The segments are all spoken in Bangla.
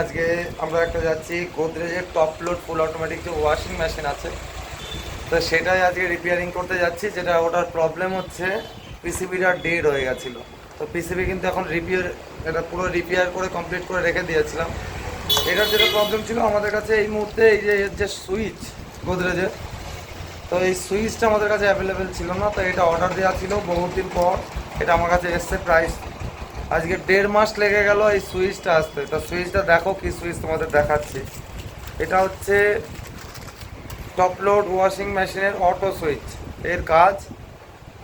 আজকে আমরা একটা যাচ্ছি গোদরেজের টপ লোড ফুল অটোমেটিক যে ওয়াশিং মেশিন আছে। তো সেটাই আজকে রিপেয়ারিং করতে যাচ্ছি, যেটা ওটার প্রবলেম হচ্ছে পিসিবিটা ডেড হয়ে গেছিল। তো পিসিবি কিন্তু এখন রিপেয়ার এটা পুরো রিপেয়ার করে কমপ্লিট করে রেখে দিয়েছিলাম। এটার যেটা প্রবলেম ছিল আমাদের কাছে এই মুহূর্তে এই যে, এর যে সুইচ গোদরেজের, তো এই সুইচটা আমাদের কাছে অ্যাভেলেবেল ছিল না, তো এটা অর্ডার দেওয়া ছিল বহুদিন পর। এটা আমার কাছে এসছে প্রাইস আজকে দেড় মাস লেগে গেল এই সুইচটা আসতে। তো সুইচটা দেখো কি সুইচ তোমাদের দেখাচ্ছি। এটা হচ্ছে টপ লোড ওয়াশিং মেশিনের অটো সুইচ। এর কাজ,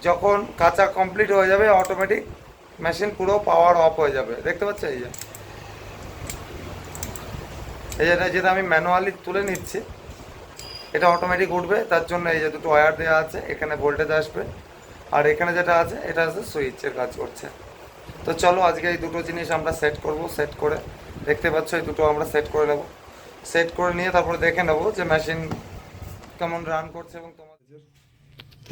যখন কাঁচা কমপ্লিট হয়ে যাবে, অটোমেটিক মেশিন পুরো পাওয়ার অফ হয়ে যাবে। দেখতে পাচ্ছ এই যে? এই যেটা যেটা আমি ম্যানুয়ালি তুলে নিচ্ছি, এটা অটোমেটিক উঠবে। তার জন্য এই যে দুটো ওয়্যার দেওয়া আছে, এখানে ভোল্টেজ আসবে। আর এখানে যেটা আছে, এটা হচ্ছে সুইচের কাজ করছে। তো চলো, আজকে এই দুটো জিনিস আমরা সেট করব সেট করে দেখতে পাচ্ছ, এই দুটো আমরা সেট করে নেব। সেট করে নিয়ে তারপরে দেখে নেব যে মেশিন কেমন রান করছে এবং তোমাদের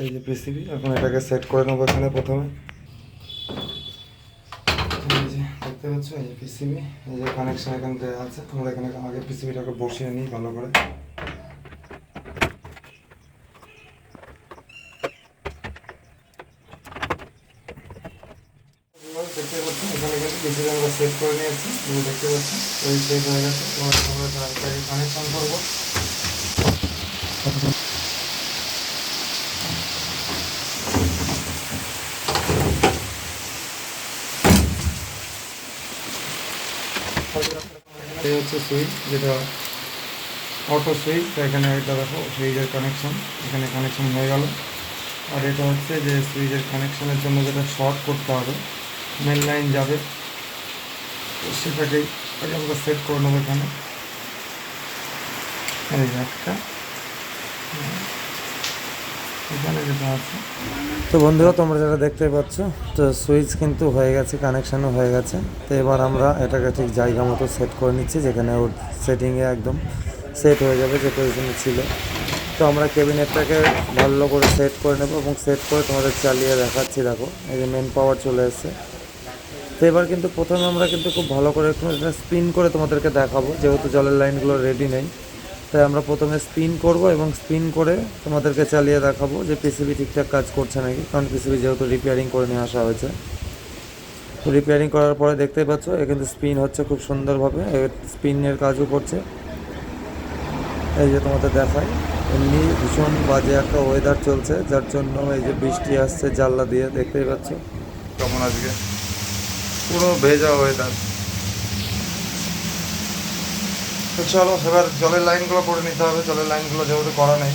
এই যে পিসিবি এখন এটাকে সেট করে নেব এখানে প্রথমে। দেখতে পাচ্ছ, এই যে পিসিবি এই যে কানেকশন এখানে দেওয়া আছে। আমরা এখানে আগে পিসিবিটাকে বসিয়ে নিই ভালো করে। দেখতে পাচ্ছি এখানে কিন্তু পিসিবি আমরা সেট করে নিয়েছি তুমি দেখতে পাচ্ছি ওই সেট হয়ে গেছে তোমার আমরা কানেকশন করব। এই হচ্ছে সুইচ যেটা অটো সুইচ এখানে এটা দেখো সুইচের কানেকশন এখানে কানেকশন হয়ে গেল। আর এটা হচ্ছে যে সুইচের কানেকশনের জন্য যেটা শর্ট করতে হবে মেন লাইন যাবে। তো সেটাকেই আগে আমরা সেট করে নেব এখানে। তো বন্ধুরা, তোমরা যেটা দেখতে পাচ্ছ, তো সুইচ কিন্তু হয়ে গেছে কানেকশানও হয়ে গেছে। তো এবার আমরা এটাকে ঠিক জায়গা মতো সেট করে নিচ্ছি, যেখানে ওর সেটিংয়ে একদম সেট হয়ে যাবে, যে পজিশনে ছিল। তো আমরা ক্যাবিনেটটাকে ভালো করে সেট করে নেব এবং সেট করে তোমাদের চালিয়ে দেখাচ্ছি, দেখো। এই যে মেন পাওয়ার চলে এসছে। তো এবার কিন্তু প্রথমে আমরা কিন্তু খুব ভালো করে একটু স্পিন করে তোমাদেরকে দেখাবো, যেহেতু জলের লাইনগুলো রেডি নেই। তাই আমরা প্রথমে স্পিন করব এবং স্পিন করে তোমাদেরকে চালিয়ে দেখাবো যে পিসিবি ঠিকঠাক কাজ করছে নাকি, কারণ পিসিবি যেহেতু রিপেয়ারিং করে নিয়ে আসা হয়েছে। তো রিপেয়ারিং করার পরে দেখতেই পাচ্ছ, এ কিন্তু স্পিন হচ্ছে খুব সুন্দরভাবে স্পিনের কাজও করছে। এই যে তোমাদের দেখায় এমনি ভীষণ বাজে একটা ওয়েদার চলছে, যার জন্য এই যে বৃষ্টি আসছে জানলা দিয়ে, দেখতেই পাচ্ছ। কেমন আজকে? পুরো ভেজা হয়ে তো চলো, এবার জলের লাইনগুলো করে নিতে হবে। জলের লাইনগুলো যেহেতু করা নেই